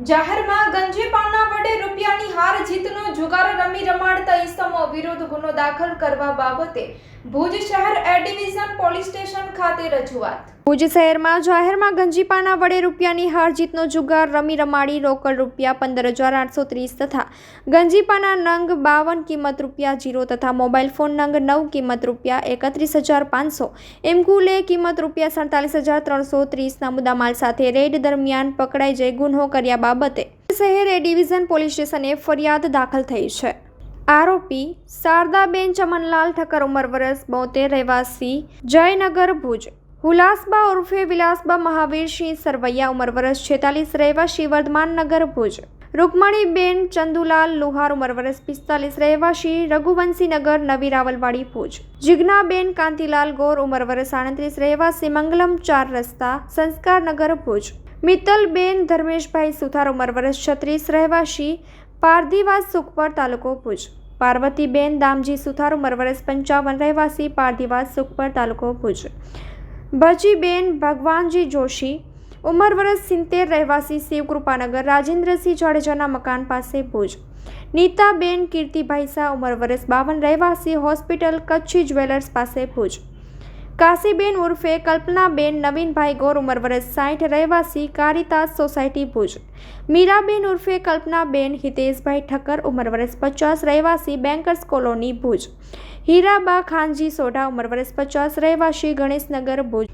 જાહેરમાં ગંજીપાના વડે રૂપિયાની હાર જીતનો રમાડતા ઇસમો વિરુદ્ધ ગુનો દાખલ કરવા બાબતે ભુજ શહેર એ ડિવિઝન પોલીસ સ્ટેશન ખાતે રજૂઆત. ભુજ શહેરમાં જાહેરમાં ગંજીપાના વડે રૂપિયાની હાર જીતનો જુગાર રમી રમાડી રોકડ રૂપિયા પંદર હજાર આઠસો ત્રીસ તથા ગંજીપાના નંગ બાવન કિંમત રૂપિયા જીરો તથા મોબાઈલ ફોન નંગ નવ કિંમત રૂપિયા એકત્રીસ હજાર પાંચસો એમ કુલે કિંમત રૂપિયા સડતાલીસ હજાર ત્રણસો ત્રીસના મુદ્દામાલ સાથે રેડ દરમિયાન પકડાઈ જઈ ગુનો કર્યા બાબતે શહેર એ ડિવિઝન પોલીસ સ્ટેશને ફરિયાદ દાખલ થઈ છે. આરોપી શારદાબેન ચમનલાલ ઠક્કર ઉંમર વર્ષ બોતેર રહેવાસી જયનગર ભુજ. હુલાસબા ઉર્ફે વિલાસબા મહાવીરસિંહ સરવૈયા ઉંમર વર્ષ છેતાલીસ રહેવાસી વર્ધમાન નગર ભુજ. રૂકમણીબેન ચંદુલાલ લુહાર ઉંમર વર્ષ પિસ્તાલીસ રહેવાસી રઘુવંશીનગર નવી રાવલવાડી ભુજ. જિજ્ઞાબેન કાંતિલાલ ગોર ઉંમર વર્ષ આડત્રીસ રહેવાસી મંગલમ ચાર રસ્તા સંસ્કારનગર ભુજ. મિત્તલબેન, ધર્મેશભાઈ સુથાર, ઉંમર વર્ષ છત્રીસ, રહેવાસી, પારધીવાસ સુખપર તાલુકો ભુજ. પાર્વતીબેન દામજી સુથાર, ઉંમર વર્ષ પંચાવન, રહેવાસી, પારધીવાસ સુખપર તાલુકો ભુજ. ભજીબેન ભગવાનજી જોશી, ઉંમર વર્ષ સિત્તેર, રહેવાસી શિવકૃપાનગર, રાજેન્દ્રસિંહ જાડેજાના મકાન પાસે ભુજ. નીતાબેન કીર્તિભાઈ શાહ, ઉંમર વર્ષ બાવન, રહેવાસી હોસ્પિટલ, કચ્છી જ્વેલર્સ પાસે ભુજ. કાશીબેન ઉર્ફે કલ્પનાબેન, નવીનભાઈ ગોર ઉંમર વર્ષ સાઠ રહેવાસી કારિતાસ સોસાયટી ભુજ. મીરાબેન ઉર્ફે કલ્પનાબેન, હિતેશભાઈ ઠક્કર ઉંમર વર્ષ પચાસ, રહેવાસી બેન્કર્સ કોલોની ભુજ. હીરાબા ખાનજી સોઢા ઉંમર વર્ષ પચાસ, રહેવાસી ગણેશનગર ભુજ.